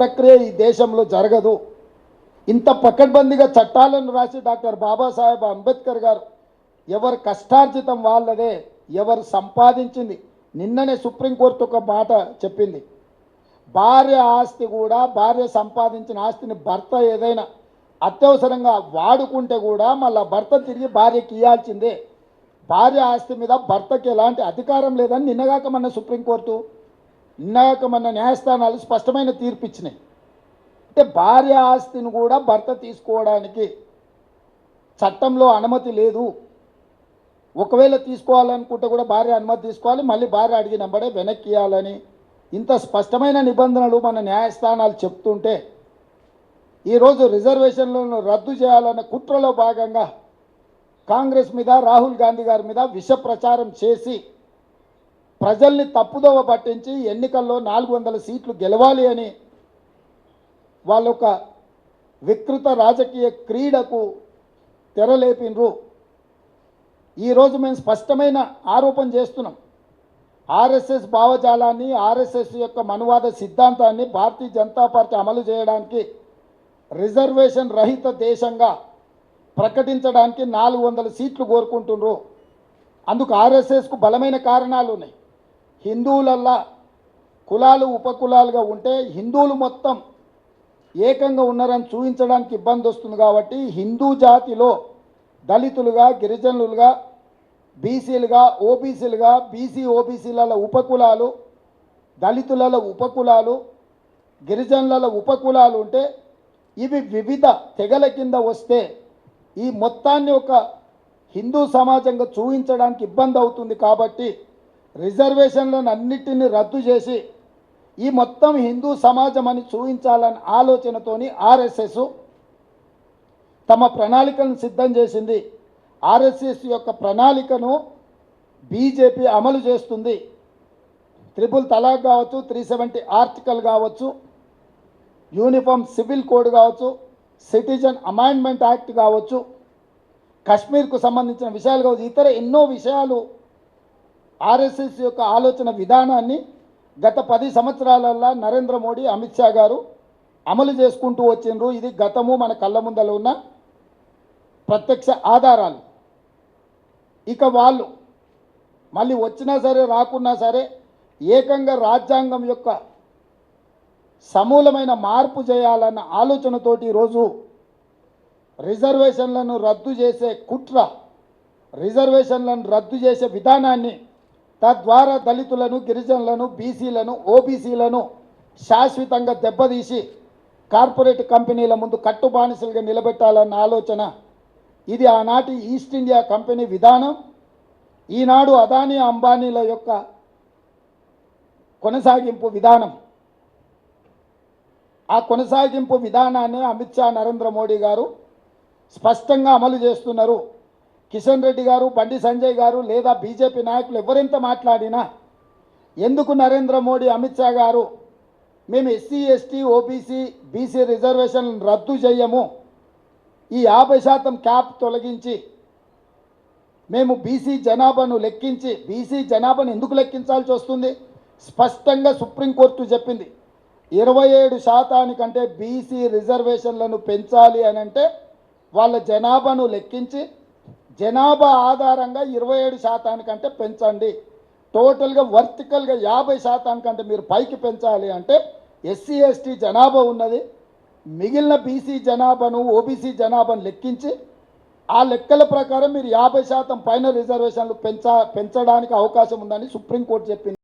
ప్రక్రియ ఈ దేశంలో జరగదు. ఇంత పకడ్బందీగా చట్టాలను రాసి డాక్టర్ బాబాసాహెబ్ అంబేద్కర్ గారు ఎవరు కష్టార్జితం వాళ్ళదే ఎవరు సంపాదించింది నిన్ననే సుప్రీంకోర్టు ఒక మాట చెప్పింది. భార్య ఆస్తి కూడా భార్య సంపాదించిన ఆస్తిని భర్త ఏదైనా అత్యవసరంగా వాడుకుంటే కూడా మళ్ళీ భర్త తిరిగి భార్యకి ఇవ్వాల్సిందే భార్య ఆస్తి మీద భర్తకి ఎలాంటి అధికారం లేదని నిన్నగాక మన సుప్రీంకోర్టు ఇందాక మన న్యాయస్థానాలు స్పష్టమైన తీర్పు ఇచ్చినాయి అంటే భార్య ఆస్తిని కూడా భర్త తీసుకోవడానికి చట్టంలో అనుమతి లేదు. ఒకవేళ తీసుకోవాలనుకుంటే కూడా భార్య అనుమతి తీసుకోవాలి మళ్ళీ భార్య అడిగినప్పుడే వెనక్కి ఇవ్వాలని ఇంత స్పష్టమైన నిబంధనలు మన న్యాయస్థానాలు చెప్తుంటే ఈరోజు రిజర్వేషన్లను రద్దు చేయాలన్న కుట్రలో భాగంగా కాంగ్రెస్ మీద రాహుల్ గాంధీ గారి మీద విష ప్రచారం చేసి ప్రజల్ని తప్పుదోవ పట్టించి ఎన్నికల్లో నాలుగు వందల సీట్లు గెలవాలి అని వాళ్ళొక వికృత రాజకీయ క్రీడకు తెరలేపినరు. ఈరోజు మేము స్పష్టమైన ఆరోపణ చేస్తున్నాం. ఆర్ఎస్ఎస్ భావజాలాన్ని ఆర్ఎస్ఎస్ యొక్క మనువాద సిద్ధాంతాన్ని భారతీయ జనతా పార్టీ అమలు చేయడానికి రిజర్వేషన్ రహిత దేశంగా ప్రకటించడానికి నాలుగు వందల సీట్లు కోరుకుంటున్నారు. అందుకు ఆర్ఎస్ఎస్కు బలమైన కారణాలు ఉన్నాయి హిందువులల్లా కులాలు ఉపకులాలుగా ఉంటే హిందువులు మొత్తం ఏకంగా ఉన్నారని చూపించడానికి ఇబ్బంది వస్తుంది కాబట్టి హిందూ జాతిలో దళితులుగా గిరిజనులుగా బీసీలుగా ఓబీసీలుగా బీసీ ఓబీసీల ఉపకులాలు దళితుల ఉపకులాలు గిరిజనుల ఉపకులాలు ఉంటే ఇవి వివిధ తెగల కింద వస్తే ఈ మొత్తాన్ని ఒక హిందూ సమాజంగా చూపించడానికి ఇబ్బంది అవుతుంది కాబట్టి రిజర్వేషన్లను అన్నిటిని రద్దు చేసి ఈ మొత్తం హిందూ సమాజం అని చూపించాలని ఆలోచనతోని ఆర్ఎస్ఎస్ తమ ప్రణాళికను సిద్ధం చేసింది. ఆర్ఎస్ఎస్ యొక్క ప్రణాళికను బీజేపీ అమలు చేస్తుంది. త్రిపుల్ తలాక్ కావచ్చు త్రీ సెవెంటీ ఆర్టికల్ కావచ్చు యూనిఫామ్ సివిల్ కోడ్ కావచ్చు సిటిజన్ అమైండ్మెంట్ యాక్ట్ కావచ్చు కశ్మీర్కు సంబంధించిన విషయాలు కావచ్చు ఇతర ఎన్నో విషయాలు ఆర్ఎస్ఎస్ యొక్క ఆలోచన విధానాన్ని గత పది సంవత్సరాలల్లో నరేంద్ర మోడీ అమిత్ షా గారు అమలు చేసుకుంటూ వచ్చిండ్రు. ఇది గతము మన కళ్ళ ముందల ఉన్న ప్రత్యక్ష ఆధారాలు. ఇక వాళ్ళు మళ్ళీ వచ్చినా సరే రాకున్నా సరే ఏకంగా రాజ్యాంగం యొక్క సమూలమైన మార్పు చేయాలన్న ఆలోచనతోటి ఈరోజు రిజర్వేషన్లను రద్దు చేసే కుట్ర రిజర్వేషన్లను రద్దు చేసే విధానాన్ని తద్వారా దళితులను గిరిజనులను బీసీలను ఓబీసీలను శాశ్వతంగా దెబ్బతీసి కార్పొరేట్ కంపెనీల ముందు కట్టుబానిసలుగా నిలబెట్టాలన్న ఆలోచన ఇది ఆనాటి ఈస్ట్ ఇండియా కంపెనీ విధానం. ఈనాడు అదానీ అంబానీల యొక్క కొనసాగింపు విధానం. ఆ కొనసాగింపు విధానాన్ని అమిత్ షా నరేంద్ర మోడీ గారు స్పష్టంగా అమలు చేస్తున్నారు. కిషన్ రెడ్డి గారు బండి సంజయ్ గారు లేదా బీజేపీ నాయకులు ఎవరెంత మాట్లాడినా ఎందుకు నరేంద్ర మోడీ అమిత్ షా గారు మేము ఎస్సీ ఎస్టీ ఓబీసీ బీసీ రిజర్వేషన్లను రద్దు చేయము ఈ యాభై శాతం క్యాప్ తొలగించి మేము బీసీ జనాభాను లెక్కించి బీసీ జనాభాను ఎందుకు లెక్కించాల్సి వస్తుంది? స్పష్టంగా సుప్రీంకోర్టు చెప్పింది. ఇరవై ఏడు శాతానికంటే బీసీ రిజర్వేషన్లను పెంచాలి అని అంటే వాళ్ళ జనాభాను లెక్కించి జనాభా ఆధారంగా ఇరవై ఏడు శాతానికంటే పెంచండి. టోటల్గా వర్టికల్గా యాభై శాతానికంటే మీరు పైకి పెంచాలి అంటే ఎస్సీ ఎస్టీ జనాభా ఉన్నది. మిగిలిన బీసీ జనాభాను ఓబీసీ జనాభాను లెక్కించి ఆ లెక్కల ప్రకారం మీరు యాభై శాతం పైన రిజర్వేషన్లు పెంచ పెంచడానికి అవకాశం ఉందని సుప్రీంకోర్టు చెప్పింది.